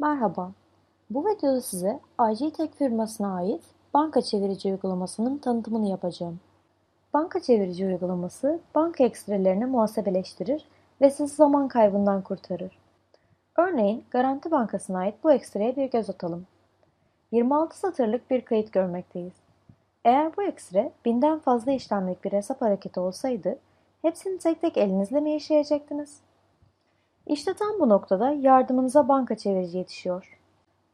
Merhaba, bu videoda size IGTech firmasına ait banka çevirici uygulamasının tanıtımını yapacağım. Banka çevirici uygulaması banka ekstrelerini muhasebeleştirir ve sizi zaman kaybından kurtarır. Örneğin Garanti Bankası'na ait bu ekstreye bir göz atalım. 26 satırlık bir kayıt görmekteyiz. Eğer bu ekstre binden fazla işlemlik bir hesap hareketi olsaydı hepsini tek tek elinizle mi işleyecektiniz? İşte tam bu noktada yardımınıza banka çevirici yetişiyor.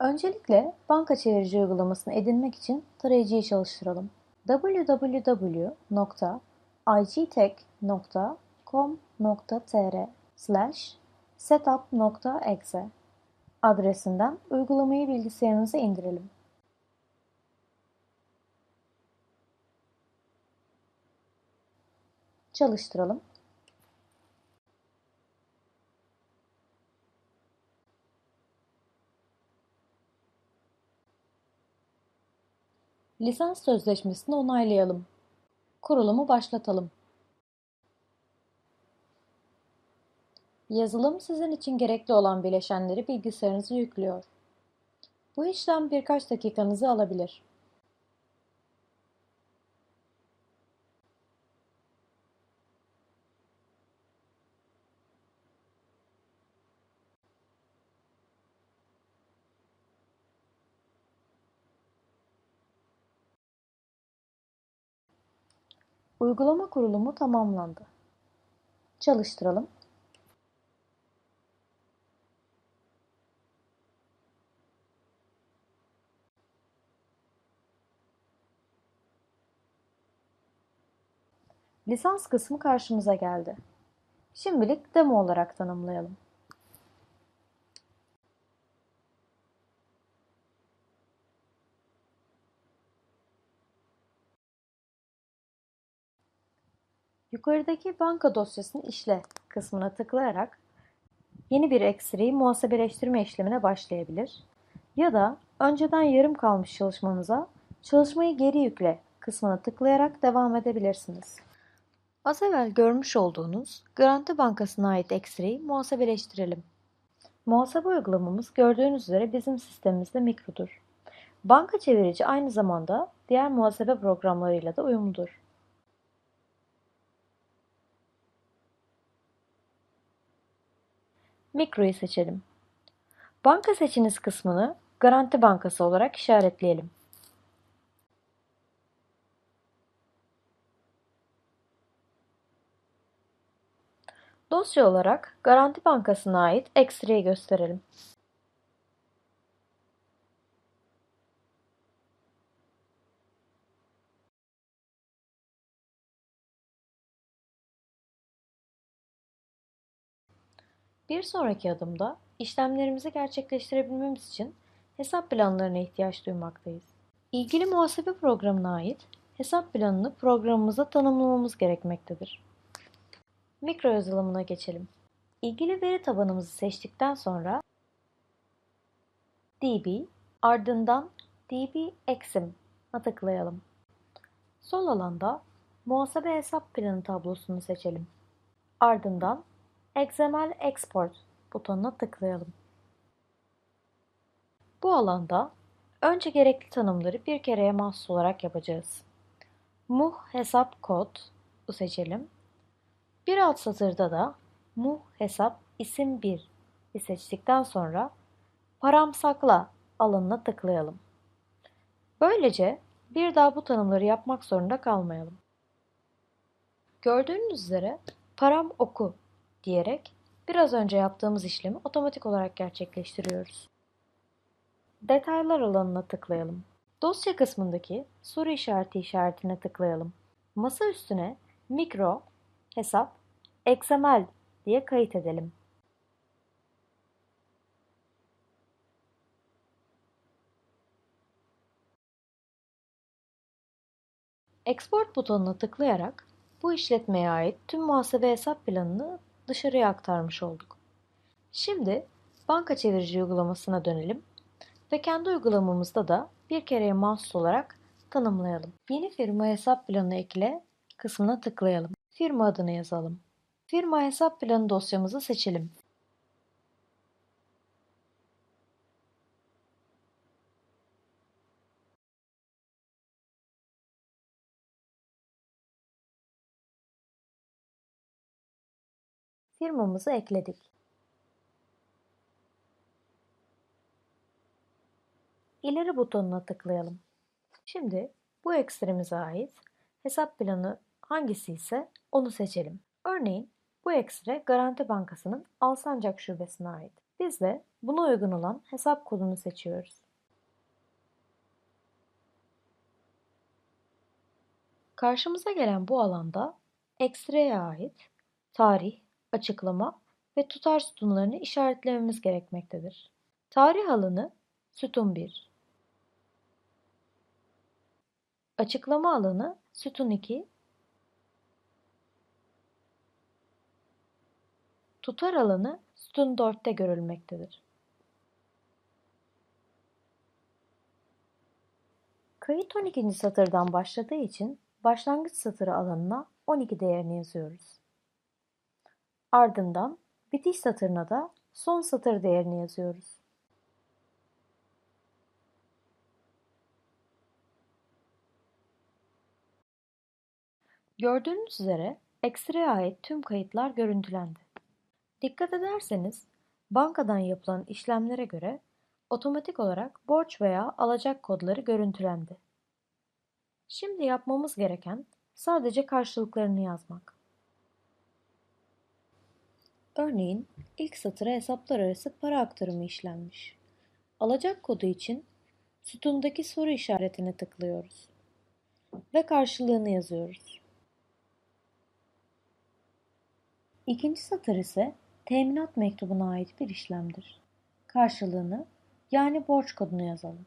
Öncelikle banka çevirici uygulamasını edinmek için tarayıcıyı çalıştıralım. www.igtech.com.tr slash setup.exe adresinden uygulamayı bilgisayarınıza indirelim. Çalıştıralım. Lisans sözleşmesini onaylayalım. Kurulumu başlatalım. Yazılım sizin için gerekli olan bileşenleri bilgisayarınıza yüklüyor. Bu işlem birkaç dakikanızı alabilir. Uygulama kurulumu tamamlandı. Çalıştıralım. Lisans kısmı karşımıza geldi. Şimdilik demo olarak tanımlayalım. Yukarıdaki banka dosyasını işle kısmına tıklayarak yeni bir ekstreyi muhasebeleştirme işlemine başlayabilir ya da önceden yarım kalmış çalışmanıza çalışmayı geri yükle kısmına tıklayarak devam edebilirsiniz. Az evvel görmüş olduğunuz Garanti Bankası'na ait ekstreyi muhasebeleştirelim. Muhasebe uygulamamız gördüğünüz üzere bizim sistemimizde mikrodur. Banka çevirici aynı zamanda diğer muhasebe programlarıyla da uyumludur. Mikro'yu seçelim. Banka seçiniz kısmını Garanti Bankası olarak işaretleyelim. Dosya olarak Garanti Bankası'na ait ekstreyi gösterelim. Bir sonraki adımda işlemlerimizi gerçekleştirebilmemiz için hesap planlarına ihtiyaç duymaktayız. İlgili muhasebe programına ait hesap planını programımıza tanımlamamız gerekmektedir. Mikro yazılımına geçelim. İlgili veri tabanımızı seçtikten sonra DB ardından DB Exim'a tıklayalım. Sol alanda muhasebe hesap planı tablosunu seçelim. Ardından XML Export butonuna tıklayalım. Bu alanda önce gerekli tanımları bir kereye mahsus olarak yapacağız. Muh hesap kod seçelim. Bir alt satırda da muh hesap isim 1 seçtikten sonra param sakla alanına tıklayalım. Böylece bir daha bu tanımları yapmak zorunda kalmayalım. Gördüğünüz üzere param oku diyerek biraz önce yaptığımız işlemi otomatik olarak gerçekleştiriyoruz. Detaylar alanına tıklayalım. Dosya kısmındaki soru işareti işaretine tıklayalım. Masa üstüne mikro, hesap, XML diye kayıt edelim. Export butonuna tıklayarak bu işletmeye ait tüm muhasebe hesap planını dışarıya aktarmış olduk. Şimdi banka çevirici uygulamasına dönelim ve kendi uygulamamızda da bir kereye mahsus olarak tanımlayalım. Yeni firma hesap planı ekle kısmına tıklayalım. Firma adını yazalım. Firma hesap planı dosyamızı seçelim. Firmamızı ekledik. İleri butonuna tıklayalım. Şimdi bu ekstremize ait hesap planı hangisi ise onu seçelim. Örneğin bu ekstre Garanti Bankası'nın Alsancak şubesine ait. Biz de buna uygun olan hesap kodunu seçiyoruz. Karşımıza gelen bu alanda ekstreye ait tarih, açıklama ve tutar sütunlarını işaretlememiz gerekmektedir. Tarih alanı sütun 1, açıklama alanı sütun 2, tutar alanı sütun 4'te görülmektedir. Kayıt 12. satırdan başladığı için başlangıç satırı alanına 12 değerini yazıyoruz. Ardından bitiş satırına da son satır değerini yazıyoruz. Gördüğünüz üzere ekstreye ait tüm kayıtlar görüntülendi. Dikkat ederseniz bankadan yapılan işlemlere göre otomatik olarak borç veya alacak kodları görüntülendi. Şimdi yapmamız gereken sadece karşılıklarını yazmak. Örneğin ilk satıra hesaplar arası para aktarımı işlenmiş. Alacak kodu için sütundaki soru işaretine tıklıyoruz ve karşılığını yazıyoruz. İkinci satır ise teminat mektubuna ait bir işlemdir. Karşılığını yani borç kodunu yazalım.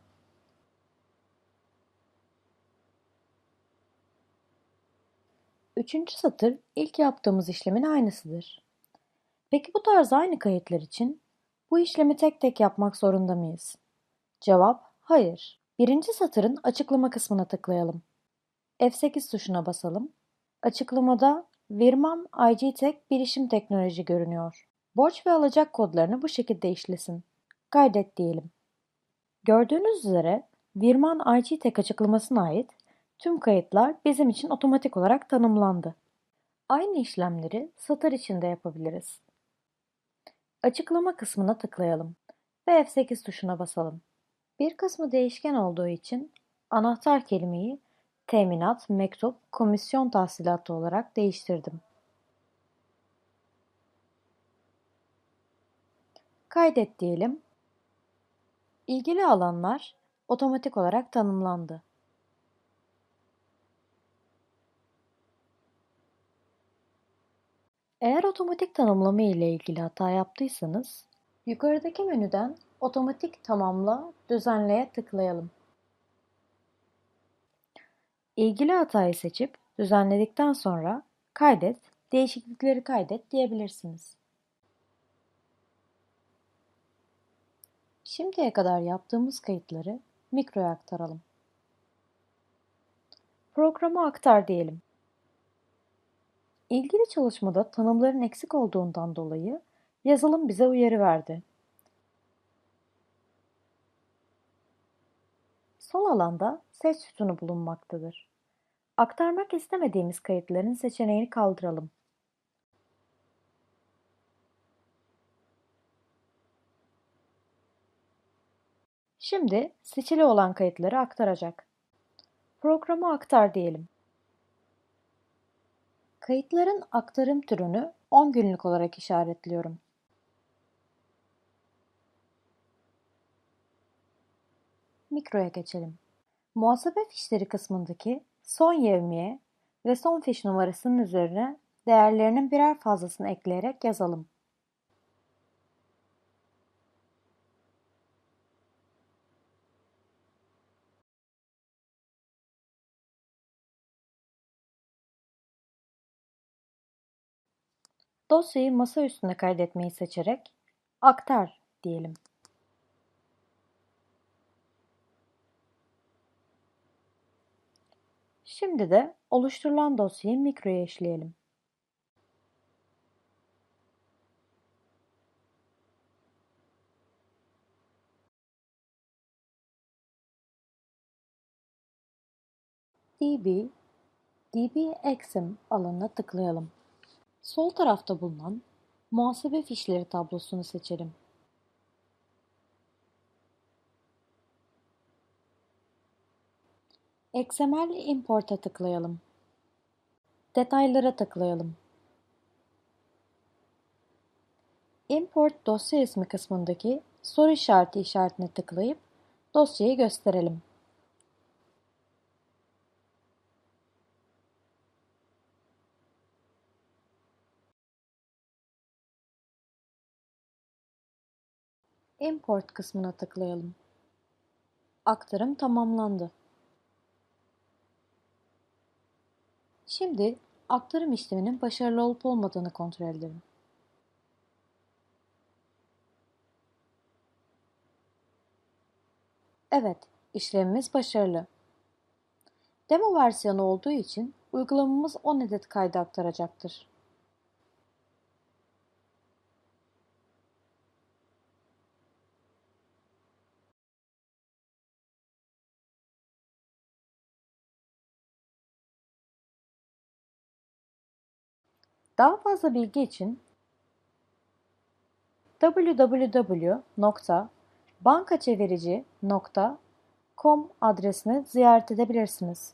Üçüncü satır ilk yaptığımız işlemin aynısıdır. Peki bu tarz aynı kayıtlar için bu işlemi tek tek yapmak zorunda mıyız? Cevap hayır. Birinci satırın açıklama kısmına tıklayalım. F8 tuşuna basalım. Açıklamada Virman IGTech Bilişim Teknoloji görünüyor. Borç ve alacak kodlarını bu şekilde işlesin. Kaydet diyelim. Gördüğünüz üzere Virman IGTech açıklamasına ait tüm kayıtlar bizim için otomatik olarak tanımlandı. Aynı işlemleri satır içinde yapabiliriz. Açıklama kısmına tıklayalım ve F8 tuşuna basalım. Bir kısmı değişken olduğu için anahtar kelimeyi teminat, mektup, komisyon tahsilatı olarak değiştirdim. Kaydet diyelim. İlgili alanlar otomatik olarak tanımlandı. Eğer otomatik tanımlama ile ilgili hata yaptıysanız, yukarıdaki menüden Otomatik Tamamla, Düzenle'ye tıklayalım. İlgili hatayı seçip düzenledikten sonra Kaydet, değişiklikleri kaydet diyebilirsiniz. Şimdiye kadar yaptığımız kayıtları mikroya aktaralım. Programı aktar diyelim. İlgili çalışmada tanımların eksik olduğundan dolayı yazılım bize uyarı verdi. Sol alanda seç sütunu bulunmaktadır. Aktarmak istemediğimiz kayıtların seçeneğini kaldıralım. Şimdi seçili olan kayıtları aktaracak. Programı aktar diyelim. Kayıtların aktarım türünü 10 günlük olarak işaretliyorum. Mikro'ya geçelim. Muhasebe fişleri kısmındaki son yevmiye ve son fiş numarasının üzerine değerlerinin birer fazlasını ekleyerek yazalım. Dosyayı masa üstüne kaydetmeyi seçerek aktar diyelim. Şimdi de oluşturulan dosyayı mikroya eşleyelim. db db exim alanına tıklayalım. Sol tarafta bulunan Muhasebe fişleri tablosunu seçelim. XML Import'a tıklayalım. Detaylara tıklayalım. Import dosya ismi kısmındaki soru işareti işaretine tıklayıp dosyayı gösterelim. Import kısmına tıklayalım. Aktarım tamamlandı. Şimdi aktarım işleminin başarılı olup olmadığını kontrol edelim. Evet, işlemimiz başarılı. Demo versiyonu olduğu için uygulamamız 10 adet kaydı aktaracaktır. Daha fazla bilgi için www.bankaçevirici.com adresini ziyaret edebilirsiniz.